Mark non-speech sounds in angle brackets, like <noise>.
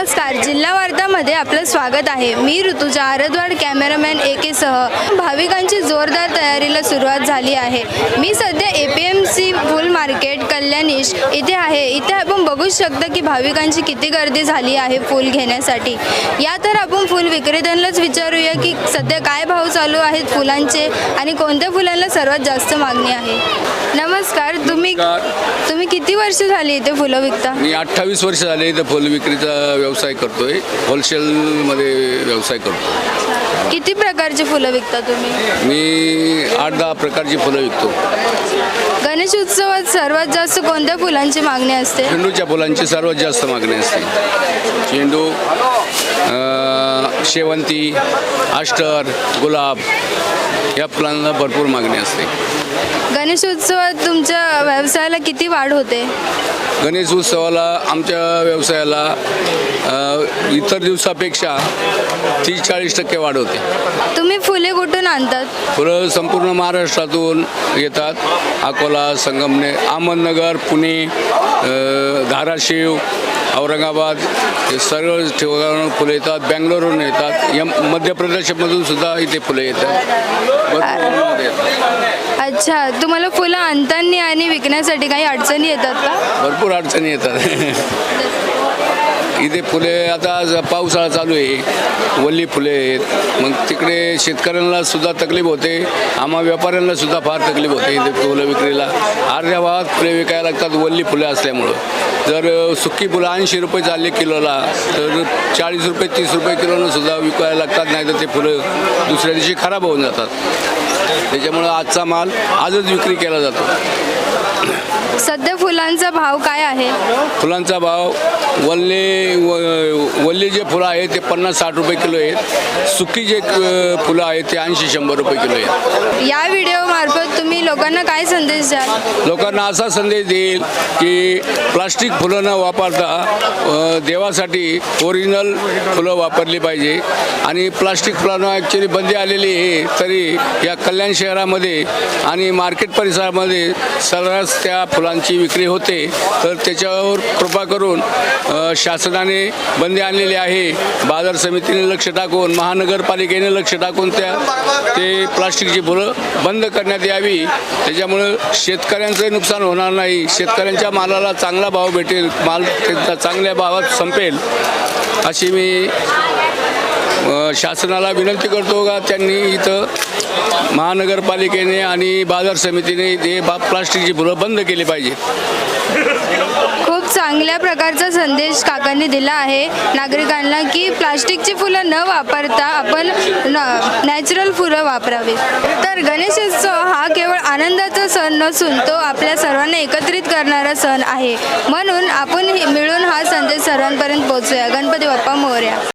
नमस्कार. जिल्हा वार्तामध्ये आपलं स्वागत आहे. मी ऋतुजा आरद्वाड कॅमेरामॅन ए केसह भाविकांची जोरदार तयारीला सुरुवात झाली आहे. मी सध्या ए पी एम सी फुल मार्केट कल्याणीश इथे आहे. इथे आपण बघू शकता की भाविकांची किती गर्दी झाली आहे फुल घेण्यासाठी. या तर आपण फुल विक्रेत्यांनाच विचारूया की सध्या काय भाव चालू आहेत फुलांचे आणि कोणत्या फुलांना सर्वात जास्त मागणी आहे. नमस्कार. तुम्ही तुम्ही किती वर्ष झाली इथे फुलं विकता? मी अठ्ठावीस वर्ष झाले इथं फुल विक्रीचा व्यवसाय करतोय. होलसेलमध्ये व्यवसाय करतो. किती प्रकारची फुलं विकता तुम्ही? मी आठ दहा प्रकारची फुलं विकतो. गणेश उत्सवात सर्वात जास्त कोणत्या फुलांची मागणी असते? झेंडूच्या फुलांची सर्वात जास्त मागणी असते. झेंडू अं, शेवंती आष्टर गुलाब या फुलांना भरपूर मागणी असते. गणेश उत्सवात तुमच्या व्यवसायाला किती वाढ होते? गणेश उत्सवाला आमच्या व्यवसायाला इतर दिवसापेक्षा तीस चाळीस टक्के वाढ होते. तुम्ही फुले कुठून आणतात? फुलं संपूर्ण महाराष्ट्रातून येतात. अकोला संगमने अहमदनगर पुणे धाराशिव औरंगाबाद हे सर्व ठिकाणावरून फुलं येतात बँगलोरवरून येतात. या मध्य प्रदेशमधून सुद्धा इथे फुलं येतात. भरपूर येतात. अच्छा तुम्हाला फुलं आणताना आणि विकण्यासाठी काही अडचणी येतात का? भरपूर अडचणी येतात. <laughs> इथे फुले आता पावसाळा चालू आहे. वल्ली फुले आहेत. मग तिकडे शेतकऱ्यांना सुद्धा तकलीफ होते. आम्हा व्यापाऱ्यांना सुद्धा फार तकलीफ होते इथे फुलं विक्रीला. अर्ध्या भावात फुले विकायला लागतात वल्ली फुले असल्यामुळं. जर अ, सुकी फुलं ऐंशी रुपये चालले किलोला तर चाळीस रुपये तीस रुपये किलोनं सुद्धा विकायला लागतात नाही तर ते फुलं दुसऱ्या दिवशी खराब होऊन जातात. त्याच्यामुळं आजचा माल आजच विक्री केला जातो. सध्या फुलांचा भाव काय आहे? फुलांचा भाव वल्ले व- वल्ले जे फुलं आहेत ते पन्नास साठ रुपये किलो आहेत. सुकी जे फुलं आहेत ते ऐंशी शंभर रुपये किलो आहेत. या व्हिडिओ मार्फत तुम्ही लोकांना काय संदेश द्याल? लोकांना असा संदेश देईल की प्लास्टिक फुलं न वापरता देवासाठी ओरिजिनल फुलं वापरली पाहिजे. आणि प्लास्टिक फुलांना ॲक्च्युली बंदी आलेली आहे तरी या कल्याण शहरामध्ये आणि मार्केट परिसरामध्ये सर्रास त्या फुलांची विक्री होते. तर त्याच्यावर कृपा करून शासनाने बंदी आणलेली आहे. बाजार समितीने लक्ष टाकून महानगरपालिकेने लक्ष टाकून त्या ते प्लास्टिकची फुलं बंद करण्यात यावी. त्याच्यामुळं शेतकऱ्यांचं नुकसान होणार नाही. शेतकऱ्यांच्या मालाला चांगला भाव भेटेल. माल त्यांचा चांगल्या भावात संपेल. अशी मी शासनाला विनंती करतो का त्यांनी इथं महानगरपालिकेने आणि बाजार समितीने ते बा प्लास्टिकची फुलं बंद केली पाहिजे खूप चांगल्या प्रकारचा संदेश काकांनी दिला आहे. नागरिकांना की प्लास्टिकची फुलं न वापरता आपण नॅचरल फुलं वापरावी. तर गणेशोत्सव हा केवळ आनंदाचा सण नसून तो आपल्या सर्वांना एकत्रित करणारा सण आहे. म्हणून आपण मिळून हा संदेश सर्वांपर्यंत पोहोचूया. गणपती बाप्पा मोर्या.